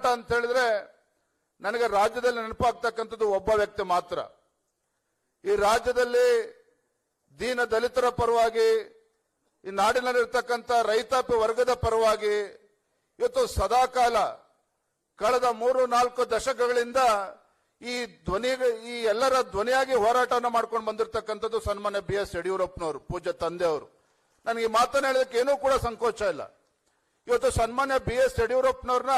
ಹೋರಾಟ ಅಂತ ಹೇಳಿದ್ರೆ ನನಗೆ ರಾಜ್ಯದಲ್ಲಿ ನೆನಪಾಗ್ತಕ್ಕಂಥದ್ದು ಒಬ್ಬ ವ್ಯಕ್ತಿ ಮಾತ್ರ. ಈ ರಾಜ್ಯದಲ್ಲಿ ದೀನ ದಲಿತರ ಪರವಾಗಿ, ಈ ನಾಡಿನಲ್ಲಿರ್ತಕ್ಕಂಥ ರೈತಾಪಿ ವರ್ಗದ ಪರವಾಗಿ ಇವತ್ತು ಸದಾಕಾಲ ಕಳೆದ ಮೂರು, ನಾಲ್ಕು ದಶಕಗಳಿಂದ ಈ ಧ್ವನಿ, ಈ ಎಲ್ಲರ ಧ್ವನಿಯಾಗಿ ಹೋರಾಟವನ್ನು ಮಾಡ್ಕೊಂಡು ಬಂದಿರತಕ್ಕಂಥದ್ದು ಸನ್ಮಾನ್ಯ ಬಿ ಎಸ್ ಯಡಿಯೂರಪ್ಪನವರು, ಪೂಜ್ಯ ತಂದೆಯವರು. ನನಗೆ ಈ ಮಾತನ್ನು ಹೇಳೋದಕ್ಕೆ ಏನೂ ಕೂಡ ಸಂಕೋಚ ಇಲ್ಲ. ಇವತ್ತು ಸನ್ಮಾನ್ಯ ಬಿ ಎಸ್ ಯಡಿಯೂರಪ್ಪನವ್ರನ್ನ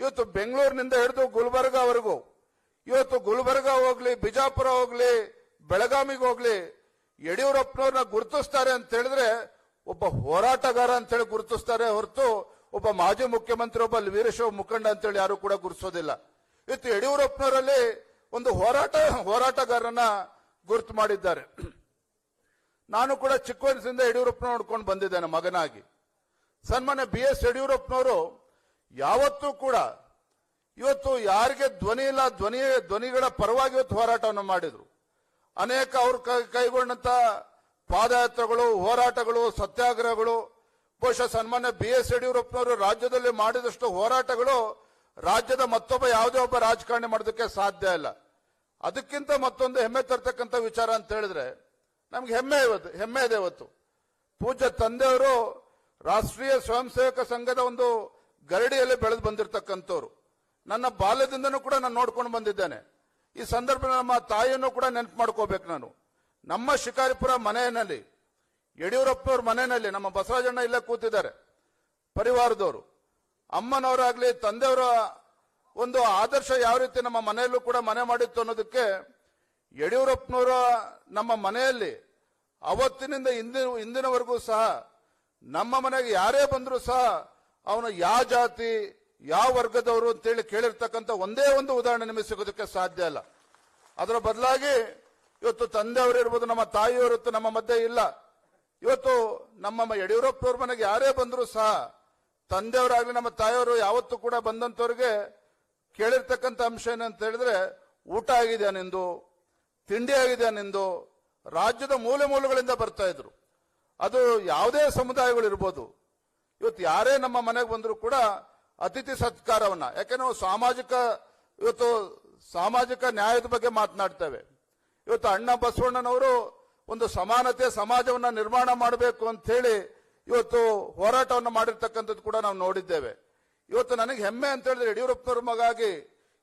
ಇವತ್ತು ಬೆಂಗಳೂರಿನಿಂದ ಹಿಡಿದು ಗುಲ್ಬರ್ಗಾವರೆಗೂ ಇವತ್ತು ಗುಲ್ಬರ್ಗ ಹೋಗ್ಲಿ, ಬಿಜಾಪುರ ಹೋಗ್ಲಿ, ಬೆಳಗಾವಿಗೆ ಹೋಗ್ಲಿ, ಯಡಿಯೂರಪ್ಪನವ್ರನ್ನ ಗುರುತಿಸ್ತಾರೆ ಅಂತ ಹೇಳಿದ್ರೆ ಒಬ್ಬ ಹೋರಾಟಗಾರ ಅಂತ ಹೇಳಿ ಗುರುತಿಸ್ತಾರೆ ಹೊರತು ಒಬ್ಬ ಮಾಜಿ ಮುಖ್ಯಮಂತ್ರಿ, ಒಬ್ಬ ವೀರಶೈವ ಮುಖಂಡ ಅಂತೇಳಿ ಯಾರು ಕೂಡ ಗುರುತಿಸೋದಿಲ್ಲ. ಇವತ್ತು ಯಡಿಯೂರಪ್ಪನವರಲ್ಲಿ ಒಂದು ಹೋರಾಟ ಹೋರಾಟಗಾರನ ಗುರುತು ಮಾಡಿದ್ದಾರೆ. ನಾನು ಕೂಡ ಚಿಕ್ಕ ವಯಸ್ಸಿಂದ ಯಡಿಯೂರಪ್ಪನ ನೋಡ್ಕೊಂಡು ಬಂದಿದ್ದೇನೆ ಮಗನಾಗಿ. ಸನ್ಮಾನ್ಯ ಬಿ ಎಸ್ ಯಡಿಯೂರಪ್ಪನವರು ಯಾವತ್ತೂ ಕೂಡ ಇವತ್ತು ಯಾರಿಗೆ ಧ್ವನಿ ಇಲ್ಲ, ಧ್ವನಿ, ಧ್ವನಿಗಳ ಪರವಾಗಿ ಇವತ್ತು ಹೋರಾಟವನ್ನು ಮಾಡಿದ್ರು. ಅನೇಕ ಅವರು ಕೈಗೊಂಡಂತ ಪಾದಯಾತ್ರೆಗಳು, ಹೋರಾಟಗಳು, ಸತ್ಯಾಗ್ರಹಗಳು, ಬಹುಶಃ ಸನ್ಮಾನ್ಯ ಬಿ ಎಸ್ ಯಡಿಯೂರಪ್ಪನವರು ರಾಜ್ಯದಲ್ಲಿ ಮಾಡಿದಷ್ಟು ಹೋರಾಟಗಳು ರಾಜ್ಯದ ಮತ್ತೊಬ್ಬ ಯಾವುದೇ ಒಬ್ಬ ರಾಜಕಾರಣಿ ಮಾಡೋದಕ್ಕೆ ಸಾಧ್ಯ ಇಲ್ಲ. ಅದಕ್ಕಿಂತ ಮತ್ತೊಂದು ಹೆಮ್ಮೆ ತರ್ತಕ್ಕಂಥ ವಿಚಾರ ಅಂತ ಹೇಳಿದ್ರೆ, ನಮ್ಗೆ ಹೆಮ್ಮೆ ಇವತ್ತು, ಹೆಮ್ಮೆ ಇದೆ ಇವತ್ತು. ಪೂಜ್ಯ ತಂದೆಯವರು ರಾಷ್ಟ್ರೀಯ ಸ್ವಯಂ ಸೇವಕ ಸಂಘದ ಒಂದು ಗರಡಿಯಲ್ಲಿ ಬೆಳೆದು ಬಂದಿರತಕ್ಕಂಥವ್ರು. ನನ್ನ ಬಾಲ್ಯದಿಂದನೂ ಕೂಡ ನಾನು ನೋಡ್ಕೊಂಡು ಬಂದಿದ್ದೇನೆ. ಈ ಸಂದರ್ಭ ನಮ್ಮ ತಾಯಿಯನ್ನು ಕೂಡ ನೆನಪು ಮಾಡ್ಕೋಬೇಕು ನಾನು. ನಮ್ಮ ಶಿಕಾರಿಪುರ ಮನೆಯಲ್ಲಿ, ಯಡಿಯೂರಪ್ಪನವ್ರ ಮನೆಯಲ್ಲಿ, ನಮ್ಮ ಬಸವರಾಜಣ್ಣ ಇಲ್ಲೇ ಕೂತಿದ್ದಾರೆ, ಪರಿವಾರದವರು. ಅಮ್ಮನವರಾಗ್ಲಿ, ತಂದೆಯವರ ಒಂದು ಆದರ್ಶ ಯಾವ ರೀತಿ ನಮ್ಮ ಮನೆಯಲ್ಲೂ ಕೂಡ ಮನೆ ಮಾಡಿತ್ತು ಅನ್ನೋದಕ್ಕೆ ಯಡಿಯೂರಪ್ಪನವರ ನಮ್ಮ ಮನೆಯಲ್ಲಿ ಅವತ್ತಿನಿಂದ ಇಂದಿನ ಇಂದಿನವರೆಗೂ ಸಹ ನಮ್ಮ ಮನೆಗೆ ಯಾರೇ ಬಂದರೂ ಸಹ ಅವನು ಯಾವ ಜಾತಿ, ಯಾವ ವರ್ಗದವರು ಅಂತೇಳಿ ಕೇಳಿರ್ತಕ್ಕಂಥ ಒಂದೇ ಒಂದು ಉದಾಹರಣೆ ನಿಮಗೆ ಸಿಗೋದಕ್ಕೆ ಸಾಧ್ಯ ಇಲ್ಲ. ಅದರ ಬದಲಾಗಿ ಇವತ್ತು ತಂದೆಯವರು ಇರ್ಬೋದು, ನಮ್ಮ ತಾಯಿಯವರು ನಮ್ಮ ಮಧ್ಯೆ ಇಲ್ಲ. ಇವತ್ತು ನಮ್ಮ ಯಡಿಯೂರಪ್ಪನವ್ರ ಮನೆಗೆ ಯಾರೇ ಬಂದರೂ ಸಹ ತಂದೆಯವರಾಗಲಿ, ನಮ್ಮ ತಾಯಿಯವರು ಯಾವತ್ತೂ ಕೂಡ ಬಂದಂಥವ್ರಿಗೆ ಕೇಳಿರ್ತಕ್ಕಂಥ ಅಂಶ ಏನಂತ ಹೇಳಿದ್ರೆ, ಊಟ ಆಗಿದೆ ನಿಂದು? ತಿಂಡಿ ಆಗಿದೆ ನಿಂದು? ರಾಜ್ಯದ ಮೂಲೆ ಮೂಲೆಗಳಿಂದ ಬರ್ತಾ ಇದ್ರು. ಅದು ಯಾವುದೇ ಸಮುದಾಯಗಳು ಇರ್ಬೋದು ಇವತ್ತು ಯಾರೇ ನಮ್ಮ ಮನೆಗೆ ಬಂದರೂ ಕೂಡ ಅತಿಥಿ ಸತ್ಕಾರವನ್ನ, ಯಾಕೆ ನಾವು ಸಾಮಾಜಿಕ, ಇವತ್ತು ಸಾಮಾಜಿಕ ನ್ಯಾಯದ ಬಗ್ಗೆ ಮಾತನಾಡ್ತೇವೆ. ಇವತ್ತು ಅಣ್ಣ ಬಸವಣ್ಣನವರು ಒಂದು ಸಮಾನತೆ ಸಮಾಜವನ್ನ ನಿರ್ಮಾಣ ಮಾಡಬೇಕು ಅಂತ ಹೇಳಿ ಇವತ್ತು ಹೋರಾಟವನ್ನು ಮಾಡಿರ್ತಕ್ಕಂಥದ್ದು ಕೂಡ ನಾವು ನೋಡಿದ್ದೇವೆ. ಇವತ್ತು ನನಗೆ ಹೆಮ್ಮೆ ಅಂತ ಹೇಳಿದ್ರೆ ಯಡಿಯೂರಪ್ಪನವ್ರ ಮಗಾಗಿ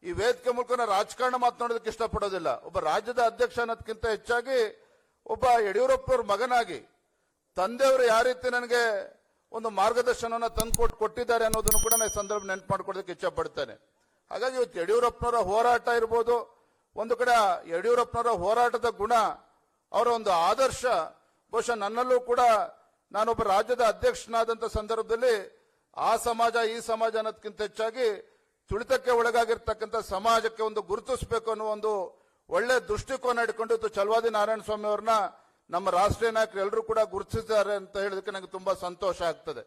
ಈ ವೇದಿಕೆ ಮೂಲಕ ರಾಜಕಾರಣ ಮಾತನಾಡೋದಕ್ಕೆ ಇಷ್ಟಪಡೋದಿಲ್ಲ. ಒಬ್ಬ ರಾಜ್ಯದ ಅಧ್ಯಕ್ಷ ಅನ್ನೋದಕ್ಕಿಂತ ಹೆಚ್ಚಾಗಿ ಒಬ್ಬ ಯಡಿಯೂರಪ್ಪನವ್ರ ಮಗನಾಗಿ, ತಂದೆಯವರು ಯಾವ ರೀತಿ ನನಗೆ ಒಂದು ಮಾರ್ಗದರ್ಶನವನ್ನು ತಂದುಕೊಟ್ಟು ಕೊಟ್ಟಿದ್ದಾರೆ ಅನ್ನೋದನ್ನು ಕೂಡ ನಾನು ಸಂದರ್ಭ ನೆನಪು ಮಾಡ್ಕೊಳ್ಳೋದಕ್ಕೆ ಇಚ್ಛಪಡ್ತೇನೆ ಹಾಗಾಗಿ ಇವತ್ತು ಯಡಿಯೂರಪ್ಪನವರ ಹೋರಾಟ ಇರ್ಬೋದು, ಒಂದು ಕಡೆ ಯಡಿಯೂರಪ್ಪನವರ ಹೋರಾಟದ ಗುಣ, ಅವರ ಒಂದು ಆದರ್ಶ, ಬಹುಶಃ ನನ್ನಲ್ಲೂ ಕೂಡ ನಾನೊಬ್ಬ ರಾಜ್ಯದ ಅಧ್ಯಕ್ಷನಾದಂಥ ಸಂದರ್ಭದಲ್ಲಿ ಆ ಸಮಾಜ, ಈ ಸಮಾಜ ಅನ್ನೋದಕ್ಕಿಂತ ಹೆಚ್ಚಾಗಿ ತುಳಿತಕ್ಕೆ ಒಳಗಾಗಿರ್ತಕ್ಕಂಥ ಸಮಾಜಕ್ಕೆ ಒಂದು ಗುರುತಿಸಬೇಕು ಅನ್ನೋ ಒಂದು ಒಳ್ಳೆ ದೃಷ್ಟಿಕೋನ ಇಟ್ಕೊಂಡು ಇವತ್ತು ಚಲವಾದಿ ನಾರಾಯಣ ಸ್ವಾಮಿ ಅವ್ರನ್ನ ನಮ್ಮ ರಾಷ್ಟ್ರೀಯ ನಾಯಕರು ಎಲ್ಲರೂ ಕೂಡ ಗುರುತಿಸಿದ್ದಾರೆ ಅಂತ ಹೇಳೋದಕ್ಕೆ ನನಗೆ ತುಂಬಾ ಸಂತೋಷ ಆಗ್ತದೆ.